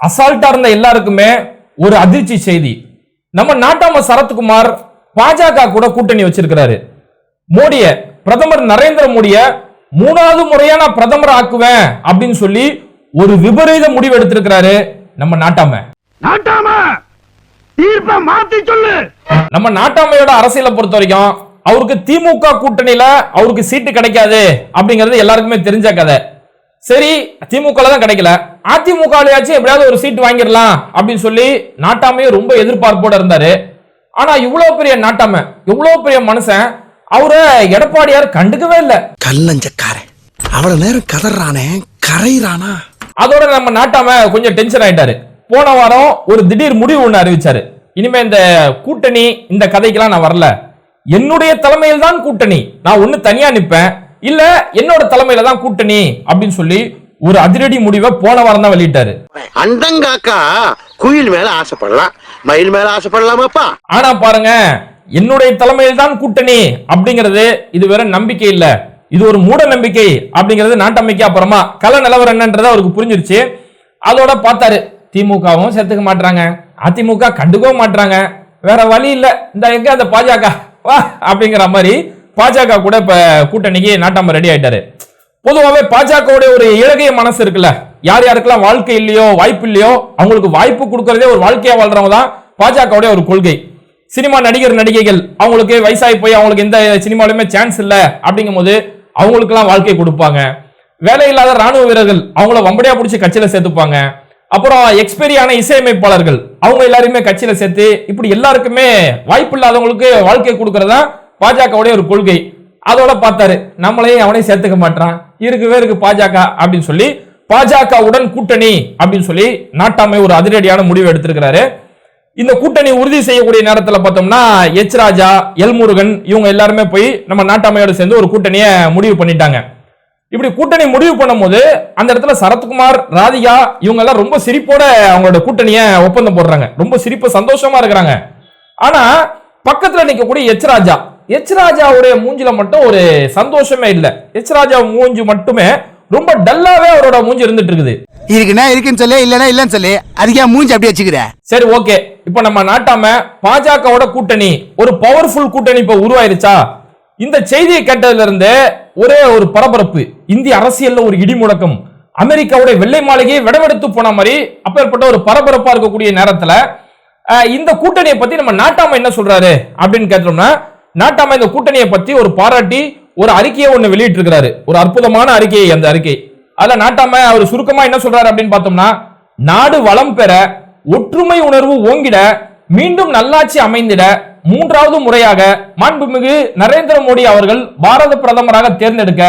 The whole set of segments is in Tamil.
அசால்ட்டா இருந்த எல்லாருக்குமே ஒரு அதிர்ச்சி செய்தி. நம்ம நாட்டாம சரத்குமார் பாஜக கூட கூட்டணி வச்சிருக்கிறாரு. மோடிய பிரதமர் நரேந்திர மோடிய மூணாவது முறையா நான் பிரதமர் ஆக்குவேன் அப்படின்னு சொல்லி ஒரு விபரீத முடிவு எடுத்திருக்கிறாரு நம்ம நாட்டாம. நாட்டாம! தீர்ப்ப மாத்தி சொல்லு! நம்ம நாட்டாமையோட அரசியலை பொறுத்த வரைக்கும் அவருக்கு திமுக கூட்டணியில அவருக்கு சீட்டு கிடைக்காது அப்படிங்கிறது எல்லாருக்குமே தெரிஞ்ச கதை. சரி திமுக தான் கிடைக்கல. அதிமுகலயாச்சும் எப்படியாவது ஒரு சீட் வாங்கிடலாம் அப்படின்னு சொல்லி நாட்டாமையும் ரொம்ப எதிர்பார்ப்போட இருந்தாரு. ஆனா இவ்வளவு பெரிய நாட்டாம இவ்வளவு பெரிய மனுஷன் அவரை எடப்பாடியார் கண்டுக்கவே இல்லை. கல்லஞ்சக்காரன் அவ்வளவு நேரம் கதறானே கரையிறானா? அதோட நம்ம நாட்டாம கொஞ்சம் டென்ஷன் ஆயிட்டாரு. போன வாரம் ஒரு திடீர் முடிவு ஒண்ணு அறிவிச்சாரு. இனிமே இந்த கூட்டணி இந்த கதைக்கெல்லாம் நான் வரல. என்னுடைய தலைமையில் தான் கூட்டணி. நான் ஒண்ணு தனியா நிப்பேன். இல்ல என்னோட தலைமையில தான் கூட்டணி அப்படின்னு சொல்லி ஒரு அதிரடி முடிவை போன வாரம் தான் வெளியிட்டாரு. அண்டங்காக்கா குயில் மேல ஆசைப்படலாம். மயில் மேல ஆசைப்படலாமாப்பா? ஆனா பாருங்க என்னுடைய தலைமையில் தான் கூட்டணி அப்படிங்கிறது இது வேற நம்பிக்கை இல்ல. இது ஒரு மூட நம்பிக்கை அப்படிங்கிறது நாட்டமைக்கு அப்புறமா கல நிலவரம் என்னன்றது அவருக்கு புரிஞ்சிருச்சு. அதோட பார்த்தாரு திமுகவும் சேர்த்துக்க மாட்டாங்க அதிமுக கண்டுக்கவும் மாட்டாங்க வேற வழி இல்ல. இந்த எங்க அந்த பாஜக? வா அப்படிங்கிற மாதிரி பாஜக கூட இப்ப கூட்டணிக்கு நாட்டாம ரெடி ஆயிட்டாரு. பொதுவாகவே பாஜகவுடைய ஒரு இலகைய மனசு இருக்குல்ல. யார் யாருக்கெல்லாம் வாழ்க்கை இல்லையோ வாய்ப்பு இல்லையோ அவங்களுக்கு வாய்ப்பு கொடுக்கறதே ஒரு வாழ்க்கையா வாழ்றவங்க தான் பாஜகவுடைய ஒரு கொள்கை. சினிமா நடிகர் நடிகைகள் அவங்களுக்கு வயசாகி போய் அவங்களுக்கு எந்த சினிமாலையுமே சான்ஸ் இல்லை அப்படிங்கும் போது அவங்களுக்கெல்லாம் வாழ்க்கை கொடுப்பாங்க. வேலை இல்லாத ராணுவ வீரர்கள் அவங்கள வம்படியா பிடிச்சி கட்சியில சேர்த்துப்பாங்க. அப்புறம் எக்ஸ்பெரியான இசையமைப்பாளர்கள் அவங்க எல்லாருமே கட்சியில சேர்த்து இப்படி எல்லாருக்குமே வாய்ப்பு இல்லாதவங்களுக்கு வாழ்க்கை கொடுக்கறதா பாஜகவுடைய ஒரு கொள்கை. அதோட பார்த்தாரு. நம்மளையும் அவனையும் சேர்த்துக்க மாட்டான் இருக்கவே இருக்கு பாஜக அப்படின்னு சொல்லி பாஜகவுடன் கூட்டணி அப்படின்னு சொல்லி நாட்டாமை ஒரு அதிரடியான முடிவு எடுத்திருக்கிறாரு. இந்த கூட்டணி உறுதி செய்யக்கூடிய நேரத்தில் பார்த்தோம்னா எச் ராஜா எல் முருகன் இவங்க எல்லாருமே போய் நம்ம நாட்டாமையோட சேர்ந்து ஒரு கூட்டணியை முடிவு பண்ணிட்டாங்க. இப்படி கூட்டணி முடிவு பண்ணும்போது அந்த இடத்துல சரத்குமார் ராதிகா இவங்க எல்லாம் ரொம்ப சிரிப்போட அவங்களோட கூட்டணியை ஒப்பந்தம் போடுறாங்க. ரொம்ப சிரிப்பு சந்தோஷமா இருக்கிறாங்க. ஆனா பக்கத்துல நிக்கக்கூடிய எச் ராஜா எச் ராஜாவுடைய மூஞ்சில மட்டும் ஒரு சந்தோஷமே இல்ல. எச் ராஜா மூஞ்சி மட்டுமே ரொம்ப டல்லாவே அவரோட மூஞ்சி இருந்துட்டு இருக்குது. இருக்குன்னா இருக்குன்னு சொல்லு இல்லனா இல்லன்னு சொல்லு. அதுக்கே மூஞ்சி அப்படியே வச்சுக்கிற. சரி ஓகே. இப்போ நம்ம நாட்டாம பாஜகவோட கூட்டணி ஒரு பவர்ஃபுல் கூட்டணி இப்ப உருவாயிருச்சா? இந்த செய்தியை கேட்டதுல இருந்து ஒரே ஒரு பரபரப்பு. இந்திய அரசியல்ல ஒரு இடி முழக்கம். அமெரிக்காவுடைய வெள்ளை மாளிகையை விடவெடுத்து போன மாதிரி அப்பேற்பட்ட ஒரு பரபரப்பா இருக்கக்கூடிய நேரத்துல இந்த கூட்டணியை பத்தி நம்ம நாட்டாம என்ன சொல்றாரு? அப்படின்னு கேட்டோம்னா நாட்டாம இந்த கூட்டணியை பத்தி ஒரு பாராட்டி ஒரு அறிக்கையை ஒண்ணு வெளியிட்டு இருக்கிறாரு ஒரு அற்புதமான அறிக்கை அந்த அறிக்கை. அதுல நாட்டாம அவர் சுருக்கமா என்ன சொல்றாரு அப்படின்னு பார்த்தோம்னா நாடு வளம் பெற ஒற்றுமை உணர்வு ஓங்கிட மீண்டும் நல்லாட்சி அமைந்திட மூன்றாவது முறையாக மாண்புமிகு நரேந்திர மோடி அவர்கள் பாரத பிரதமராக தேர்ந்தெடுக்க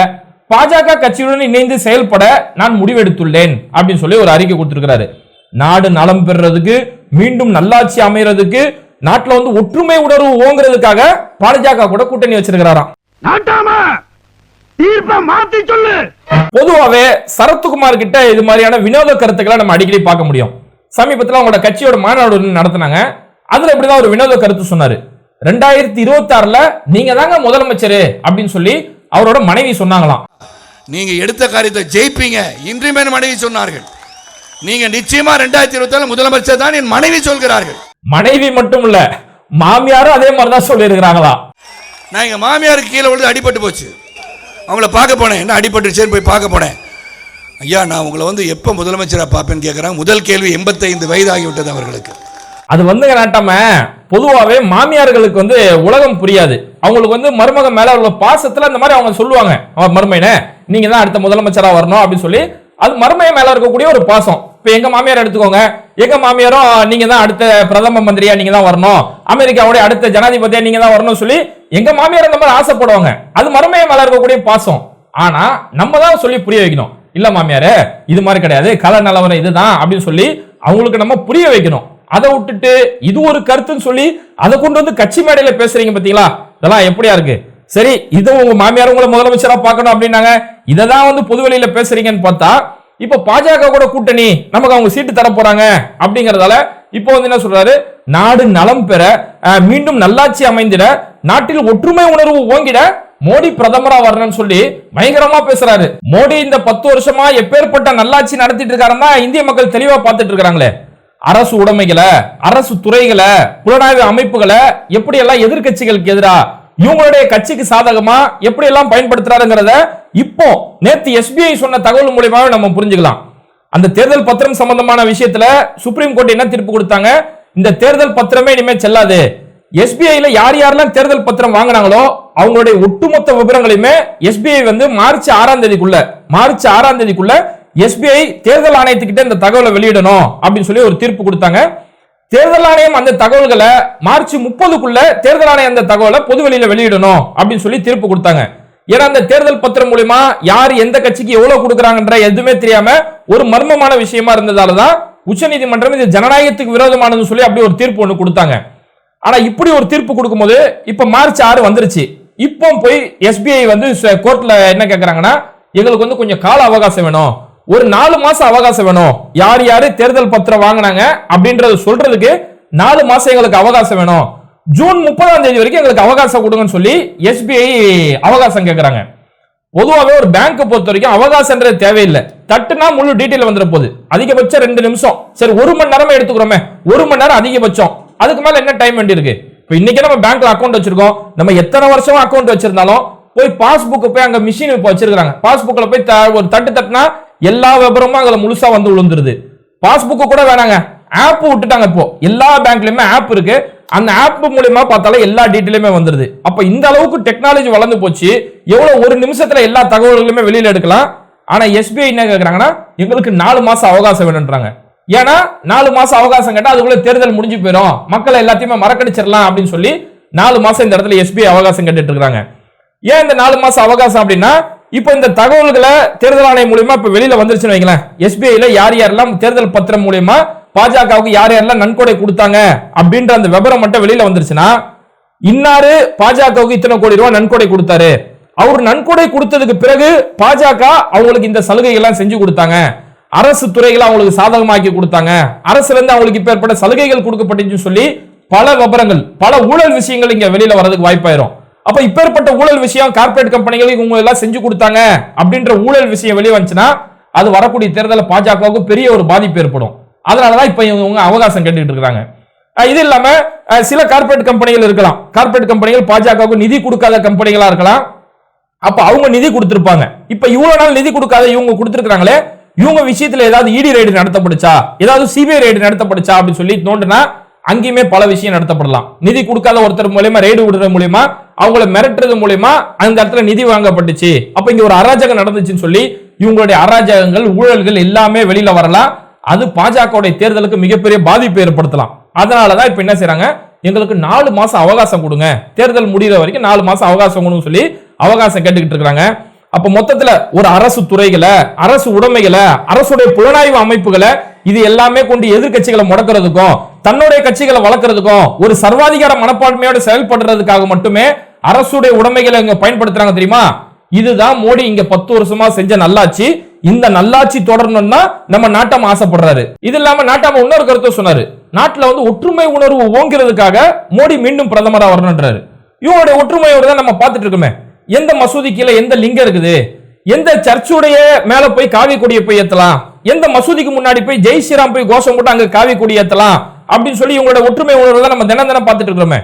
பாஜக கட்சியுடன் இணைந்து செயல்பட நான் முடிவெடுத்துள்ளேன் அப்படின்னு சொல்லி ஒரு அறிக்கை கொடுத்திருக்கிறாரு. நாடு நலம் பெறுறதுக்கு மீண்டும் நல்லாட்சி அமைறதுக்கு நாட்டுல வந்து ஒற்றுமை உணர்வு ஓங்குறதுக்காக பாஜக கூட கூட்டணி வச்சிருக்கிறாராம். நாட்டாம! தீர்ப்ப மாத்தி சொல்லு! பொதுவாவே சரத்குமார் கிட்ட இது மாதிரியான வினோத கருத்துக்களை நம்ம அடிக்கடி பார்க்க முடியும். சமீபத்தில் அவங்களோட கட்சியோட மாநாடு நடத்தினாங்க. அதுல இப்படிதான் ஒரு வினோத கருத்து சொன்னாரு. ரெண்டாயிரத்தி இருபத்தி ஆறுல நீங்க தாங்க முதலமைச்சர் அப்படின்னு சொல்லி அவரோட மனைவி சொன்னாங்களாம். நீங்க எடுத்த காரியத்தை ஜெயிப்பீங்க. இன்றிமேன் மனைவி சொன்னார்கள். நீங்க நிச்சயமா ரெண்டாயிரத்தி இருபத்தி முதலமைச்சர் தான் என் மனைவி சொல்கிறார்கள். மனைவி மட்டும் இல்ல மாமியாரும் அதே மாதிரி தான் சொல்லி இருக்கிறாங்களா நான் எங்க மாமியாருக்கு கீழே விழுந்து அடிபட்டு போச்சு. அவங்கள பார்க்க போனேன். என்ன அடிபட்டுச்சேன்னு போய் பார்க்க போனேன். ஐயா நான் உங்களை வந்து எப்போ முதலமைச்சராக பார்ப்பேன்னு கேட்குறாங்க முதல் கேள்வி எண்பத்தைந்து வயதாகிவிட்டது அவர்களுக்கு. அது வந்துங்க நாட்டாம பொதுவாவே மாமியார்களுக்கு வந்து உலகம் புரியாது. அவங்களுக்கு வந்து மருமகன் மேல உள்ள பாசத்துல அந்த மாதிரி அவங்க சொல்லுவாங்க. அவர் மருமையனே நீங்க தான் அடுத்த முதலமைச்சரா வரணும் அப்படின்னு சொல்லி அது மருமைய மேல இருக்கக்கூடிய ஒரு பாசம். இப்போ எங்க மாமியார் எடுத்துக்கோங்க. எங்க மாமியாரும் நீங்க தான் அடுத்த பிரதம மந்திரியா நீங்க தான் வரணும். அமெரிக்காவுடைய அடுத்த ஜனாதிபதியா நீங்க தான் வரணும்னு சொல்லி எங்க மாமியார் அந்த மாதிரி ஆசைப்படுவாங்க. அது மறுமையை வளர்க்கக்கூடிய பாசம். ஆனா நம்ம தான் சொல்லி புரிய வைக்கணும். இல்ல மாமியாரே இது மாதிரி கிடையாது. கல நிலவரம் இதுதான் அப்படின்னு சொல்லி அவங்களுக்கு நம்ம புரிய வைக்கணும். அதை விட்டுட்டு இது ஒரு கருத்துன்னு சொல்லி அதை கொண்டு வந்து கட்சி மேடையில பேசுறீங்க பாத்தீங்களா? இதெல்லாம் எப்படியா இருக்கு? சரி இதை உங்க மாமியார் உங்களை முதலமைச்சரா பார்க்கணும் அப்படின்னாங்க. இதை தான் வந்து பொதுவெளியில பேசுறீங்கன்னு பார்த்தா இப்ப பாஜக கூட கூட்டணி நமக்கு அவங்க சீட்டு தர போறாங்க அப்படிங்கறதால இப்போ வந்து என்ன சொல்றாரு? நாடு நலம் பெற மீண்டும் நல்லாட்சி அமைந்திட நாட்டில் ஒற்றுமை உணர்வு ஓங்கிட மோடி பிரதமரா வரணும்னு சொல்லி பயங்கரமா பேசுறாரு. மோடி இந்த பத்து வருஷமா எப்பேற்பட்ட நல்லாட்சி நடத்திட்டு இருக்காருன்னா இந்திய மக்கள் தெளிவா பார்த்துட்டு இருக்காங்களே. அரசு உடைமைகளை அரசு துறைகளை புலனாய்வு அமைப்புகளை எப்படி எல்லாம் எதிர்க்கட்சிகளுக்கு எதிராக இவங்களுடைய கட்சிக்கு சாதகமா எப்படி எல்லாம் பயன்படுத்துறாருங்கிறத இப்போ நேத்து எஸ்பிஐ சொன்ன தகவல் மூலியமாக நம்ம புரிஞ்சுக்கலாம். அந்த தேர்தல் பத்திரம் சம்பந்தமான விஷயத்துல சுப்ரீம் கோர்ட் என்ன தீர்ப்பு கொடுத்தாங்க? இந்த தேர்தல் பத்திரமே இனிமே செல்லாது. எஸ்பிஐல யார் யாரெல்லாம் தேர்தல் பத்திரம் வாங்குனாங்களோ அவங்களுடைய ஒட்டுமொத்த விவரங்களையுமே எஸ்பிஐ வந்து மார்ச் ஆறாம் தேதிக்குள்ள மார்ச் ஆறாம் தேதிக்குள்ள எஸ்பிஐ தேர்தல் ஆணையத்துக்கிட்ட இந்த தகவலை வெளியிடணும் அப்படின்னு சொல்லி ஒரு தீர்ப்பு கொடுத்தாங்க. தேர்தல் ஆணையம் அந்த தகவல்களை மார்ச் முப்பதுக்குள்ள தேர்தல் ஆணையம் அந்த தகவலை பொதுவெளியில வெளியிடணும் அப்படின்னு சொல்லி தீர்ப்பு கொடுத்தாங்க. ஏன்னா அந்த தேர்தல் பத்திரம் மூலியமா யார் எந்த கட்சிக்கு எவ்வளவு கொடுக்குறாங்கன்ற எதுவுமே தெரியாம ஒரு மர்மமான விஷயமா இருந்ததால தான் உச்சநீதிமன்றம் இது ஜனநாயகத்துக்கு விரோதமானதுன்னு சொல்லி அப்படி ஒரு தீர்ப்பு ஒன்று கொடுத்தாங்க. ஆனா இப்படி ஒரு தீர்ப்பு கொடுக்கும்போது இப்ப மார்ச் ஆறு வந்துருச்சு. இப்போ போய் எஸ்பிஐ வந்து கோர்ட்ல என்ன கேட்கறாங்கன்னா எங்களுக்கு வந்து கொஞ்சம் கால அவகாசம் வேணும். ஒரு நாலு மாசம் அவகாசம் வேணும். யார் யாரு தேர்தல் பத்திரம் வாங்கினாங்க அப்படின்றத சொல்றதுக்கு நாலு மாசம் எங்களுக்கு அவகாசம் வேணும். ஜூன் முப்பதாம் தேதி வரைக்கும் எங்களுக்கு அவகாசம் கொடுங்கன்னு சொல்லி எஸ்பிஐ அவகாசம் கேட்கறாங்க பொதுவாகவே ஒரு பேங்க் பொறுத்த வரைக்கும் அவகாசம்ன்றது தேவையில்லை. தட்டுனா முழு டீட்டெயில் வந்துட போகுது. அதிகபட்சம் ரெண்டு நிமிஷம். சரி ஒரு மணி நேரமே எடுத்துக்கிறோமே. ஒரு மணி நேரம் அதிகபட்சம். அதுக்கு மேல என்ன டைம் வேண்டி இருக்கு? இப்போ இன்னைக்கு நம்ம பேங்க்ல அக்கௌண்ட் வச்சிருக்கோம். நம்ம எத்தனை வருஷமா அக்கௌண்ட் வச்சிருந்தாலும் போய் பாஸ்புக் போய் அங்க மிஷின் இப்போ வச்சிருக்காங்க பாஸ்புக்ல போய் த- ஒரு தட்டு தட்டுனா எல்லா விவரமும் அதில் முழுசாக வந்து விழுந்துருது பாஸ்புக்கு கூட வேணாங்க. ஆப் விட்டுட்டாங்க இப்போ. எல்லா பேங்க்லயுமே ஆப் இருக்கு. அந்த ஆப் மூலியமா பார்த்தாலும் எல்லா டீட்டெயிலுமே வந்துருது. அப்ப இந்த அளவுக்கு டெக்னாலஜி வளர்ந்து போச்சு. எவ்வளவு ஒரு நிமிஷத்துல எல்லா தகவல்களுமே வெளியில எடுக்கலாம். ஆனா எஸ்பிஐ என்ன கேக்குறாங்கன்னா எங்களுக்கு நாலு மாசம் அவகாசம் வேணும்ன்றாங்க. ஏன்னா நாலு மாசம் அவகாசம் கேட்டா அதுக்குள்ள தேர்தல் முடிஞ்சு போயிடும். மக்களை எல்லாத்தையுமே மறக்கடிச்சிடலாம் அப்படின்னு சொல்லி நாலு மாசம் இந்த இடத்துல எஸ்பிஐ அவகாசம் கேட்டுட்டு இருக்காங்க. ஏன் இந்த நாலு மாசம் அவகாசம் அப்படின்னா இப்போ இந்த தகவல்களை தேர்தல் ஆணையம் மூலியமா இப்ப வெளியில வந்துருச்சுன்னு வைங்களேன். எஸ்பிஐல யார் யாரெல்லாம் தேர்தல் பத்திரம் மூலியமா பாஜகவுக்கு யார் யாரெல்லாம் நன்கொடை கொடுத்தாங்க அப்படின்ற அந்த விவரம் மட்டும் வெளியில வந்துருச்சுன்னா இன்னாரு பாஜகவுக்கு இத்தனை கோடி ரூபாய் நன்கொடை கொடுத்தாரு. அவர் நன்கொடை கொடுத்ததுக்கு பிறகு பாஜக அவங்களுக்கு இந்த சலுகைகள்லாம் செஞ்சு கொடுத்தாங்க. அரசு துறைகளை அவங்களுக்கு சாதகமாக்கி கொடுத்தாங்க. அரசுல இருந்து அவங்களுக்கு இப்ப ஏற்பட்ட சலுகைகள் கொடுக்கப்பட்டுச்சுன்னு சொல்லி பல விவரங்கள் பல ஊழல் விஷயங்கள் இங்க வெளியில வர்றதுக்கு வாய்ப்பாயிரும். அப்ப இப்பேற்பட்ட ஊழல் விஷயம் கார்ப்பரேட் கம்பெனிகளுக்கு இவங்க எல்லாம் செஞ்சு கொடுத்தாங்க அப்படின்ற ஊழல் விஷயம் வெளியே வந்துச்சுன்னா அது வரக்கூடிய தேர்தலில் பாஜகவுக்கு பெரிய ஒரு பாதிப்பு ஏற்படும். அதனாலதான் இப்ப இவங்க அவகாசம் கேட்டுக்கிட்டு இருக்கிறாங்க. இது இல்லாம சில கார்ப்பரேட் கம்பெனிகள் இருக்கலாம். கார்ப்பரேட் கம்பெனிகள் பாஜகவுக்கு நிதி கொடுக்காத கம்பெனிகளா இருக்கலாம். அப்ப அவங்க நிதி கொடுத்திருப்பாங்க. இப்ப இவ்வளவு நாள் நிதி கொடுக்காத இவங்க கொடுத்திருக்காங்களே இவங்க விஷயத்துல ஏதாவது இடி ரைடு நடத்தப்படுச்சா? ஏதாவது சிபிஐ ரைடு நடத்தப்படுச்சா அப்படின்னு சொல்லி தோண்டுனா அங்கேயுமே பல விஷயம் நடத்தப்படலாம். நிதி கொடுக்காத ஒருத்தர் மூலியமா ரைடு விடுறது மூலியமா அவங்கள மிரட்டுறது மூலயமா அந்த இடத்துல நிதி வாங்கப்பட்டுச்சு. அப்ப இங்க ஒரு அராஜகம் நடந்துச்சுன்னு சொல்லி இவங்களுடைய அராஜகங்கள் ஊழல்கள் எல்லாமே வெளியில வரலாம். அது பாஜகவுடைய தேர்தலுக்கு மிகப்பெரிய பாதிப்பு ஏற்படுத்தலாம். அதனாலதான் இப்ப என்ன செய்யறாங்க எங்களுக்கு நாலு மாசம் அவகாசம் கொடுங்க. தேர்தல் முடிகிற வரைக்கும் நாலு மாசம் அவகாசம் கொடுங்க சொல்லி அவகாசம் கேட்டுக்கிட்டு இருக்கிறாங்க அப்ப மொத்தத்துல ஒரு அரசு துறைகளை அரசு உடைமைகளை அரசுடைய புலனாய்வு அமைப்புகளை இது எல்லாமே கொண்டு எதிர்க்கட்சிகளை முடக்கிறதுக்கும் தன்னுடைய கட்சிகளை வளர்க்கறதுக்கும் ஒரு சர்வாதிகார மனப்பான்மையோட செயல்படுறதுக்காக மட்டுமே அரசுடைய உடைமைகளை இங்க பயன்படுத்துறாங்க தெரியுமா? இதுதான் மோடி இங்க பத்து வருஷமா செஞ்ச நல்லாட்சி. இந்த நல்லாட்சி தொடரணும்னா நம்ம நாட்டம் ஆசைப்படுறாரு. இது இல்லாம நாட்டாம இன்னொரு கருத்தை சொன்னாரு. நாட்டுல வந்து ஒற்றுமை உணர்வு ஓங்கிறதுக்காக மோடி மீண்டும் பிரதமரா வரணுன்றாரு இவங்களுடைய ஒற்றுமை தான் நம்ம பார்த்துட்டு இருக்கோமே. எந்த மசூதி கீழே எந்த லிங்கம் இருக்குது? எந்த சர்ச்சுடைய மேல போய் காவி கொடியை போய் ஏத்தலாம்? எந்த மசூதிக்கு முன்னாடி போய் ஜெய் ஸ்ரீராம் போய் கோஷம் போட்டு அங்க காவி கொடி ஏத்தலாம்? அப்படின்னு சொல்லி இவங்களோட ஒற்றுமை உணர்வு தான் நம்ம தினம் தினம் பார்த்துட்டு இருக்கிறோமே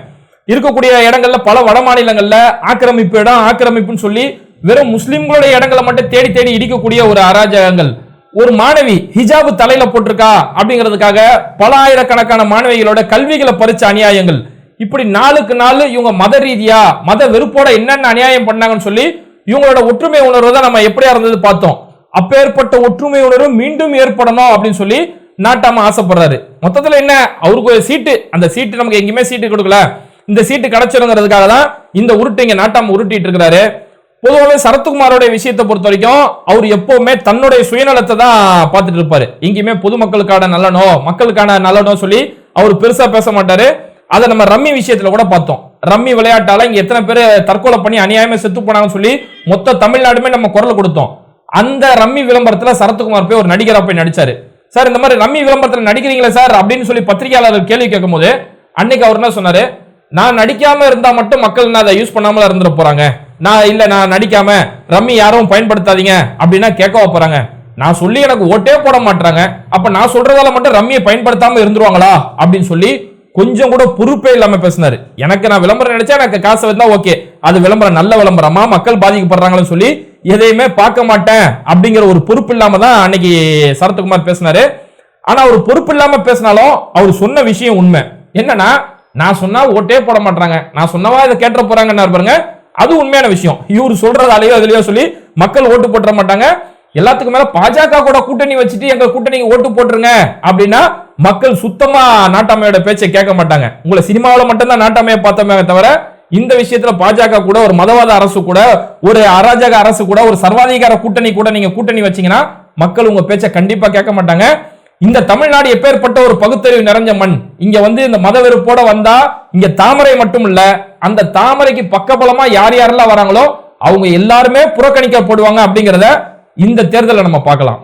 இருக்கக்கூடிய இடங்கள்ல பல வட மாநிலங்கள்ல ஆக்கிரமிப்பு இடம் ஆக்கிரமிப்புன்னு சொல்லி வெறும் முஸ்லிம்களுடைய இடங்களை மட்டும் தேடி தேடி இடிக்கக்கூடிய ஒரு அராஜகங்கள். ஒரு மாணவி ஹிஜாபு தலையில போட்டிருக்கா அப்படிங்கிறதுக்காக பல ஆயிரக்கணக்கான மாணவிகளோட கல்விகளை பறிச்ச அநியாயங்கள். இப்படி நாளுக்கு நாள் இவங்க மத ரீதியா மத வெறுப்போட என்னென்ன அநியாயம் பண்ணாங்கன்னு சொல்லி இவங்களோட ஒற்றுமை உணர்வு தான் நம்ம எப்படியா இருந்தது பார்த்தோம். அப்பேற்பட்ட ஒற்றுமை உணர்வு மீண்டும் ஏற்படணும் அப்படின்னு சொல்லி நாட்டாம ஆசைப்படுறாரு. மொத்தத்துல என்ன? அவருக்கு ஒரு சீட்டு. அந்த சீட்டு நமக்கு எங்கேயுமே சீட்டு கொடுக்கல. இந்த சீட்டு கிடைச்சிருங்கிறதுக்காக தான் இந்த உருட்டு இங்க நாட்டாம உருட்டிட்டு இருக்கிறாரு. பொதுவாகவே சரத்குமாரோடைய விஷயத்தை பொறுத்த வரைக்கும் அவர் எப்பவுமே தன்னுடைய சுயநலத்தை தான் பார்த்துட்டு இருப்பாரு. எங்கேயுமே பொதுமக்களுக்கான நலனோ மக்களுக்கான நலனோ சொல்லி அவர் பெருசா பேச மாட்டாரு. அதை நம்ம ரம்மி விஷயத்துல கூட பார்த்தோம். ரம்மி விளையாட்டால இங்க எத்தனை பேர் தற்கொலை பண்ணி அநியாயமா செத்து போனாங்கன்னு சொல்லி மொத்த தமிழ்நாடுமே நம்ம குரல் கொடுத்தோம். அந்த ரம்மி விளம்பரத்துல சரத்குமார் போய் ஒரு நடிகரா போய் நடிச்சாரு. சார் இந்த மாதிரி ரம்மி விளம்பரத்துல நடிக்கிறீங்களா சார் அப்படின்னு சொல்லி பத்திரிகையாளர் கேள்வி கேட்கும்போது அன்னைக்கு அவர் என்ன சொன்னாரு? நான் நடிக்காம இருந்தா மட்டும் மக்கள் என்ன அதை யூஸ் பண்ணாமல இருந்துட போறாங்க. நான் இல்ல நான் நடிக்காம ரம்மி யாரும் பயன்படுத்தாதீங்க அப்படின்னா கேட்க போறாங்க. நான் சொல்லி எனக்கு ஓட்டே போட மாட்டாங்க அப்ப நான் சொல்றதால மட்டும் ரம்மியை பயன்படுத்தாம இருந்துருவாங்களா? அப்படின்னு சொல்லி கொஞ்சம் கூட பொறுப்பே இல்லாம பேசினாரு. எனக்கு நான் விளம்பரம் நினைச்சா எனக்கு காசு வந்தா ஓகே. அது விளம்பரம் நல்ல விளம்பரமா மக்கள் பாதிக்கப்படுறாங்கன்னு சொல்லி எதையுமே பார்க்க மாட்டேன் அப்படிங்கிற ஒரு பொறுப்பு இல்லாம தான் அன்னைக்கு சரத்குமார் பேசினாரு. ஆனா அவர் பொறுப்பு இல்லாம பேசினாலும் அவர் சொன்ன விஷயம் உண்மை. என்னன்னா நான் சொன்னா ஓட்டே போட மாட்டாங்க நான் சொன்னவா இதை கேட்ட போறாங்கன்னு பாருங்க. அது உண்மையான விஷயம். இவர் சொல்றதாலேயோ அதுலயோ சொல்லி மக்கள் ஓட்டு போட்டுற மாட்டாங்க. எல்லாத்துக்கும் மேல பாஜக கூட கூட்டணி வச்சுட்டு எங்க கூட்டணி ஓட்டு போட்டுருங்க அப்படின்னா மக்கள் சுத்தமா நாட்டாமையோட பேச்சை கேட்க மாட்டாங்க. உங்களை சினிமாவில் மட்டும்தான் நாட்டாமையை பார்த்தோமே தவிர இந்த விஷயத்துல பாஜக கூட ஒரு மதவாத அரசு கூட ஒரு அராஜக அரசு கூட ஒரு சர்வாதிகார கூட்டணி கூட நீங்க கூட்டணி வச்சீங்கன்னா மக்கள் உங்க பேச்சை கண்டிப்பா கேட்க மாட்டாங்க. இந்த தமிழ்நாடு எப்பேற்பட்ட ஒரு பகுத்தறிவு நிறைஞ்ச மண்? இங்க வந்து இந்த மத வெறுப்போட வந்தா இங்க தாமரை மட்டும் இல்ல அந்த தாமரைக்கு பக்கபலமா யார் யாரெல்லாம் வராங்களோ அவங்க எல்லாருமே புறக்கணிக்கப்படுவாங்க அப்படிங்கறத இந்த தேர்தலை நம்ம பார்க்கலாம்.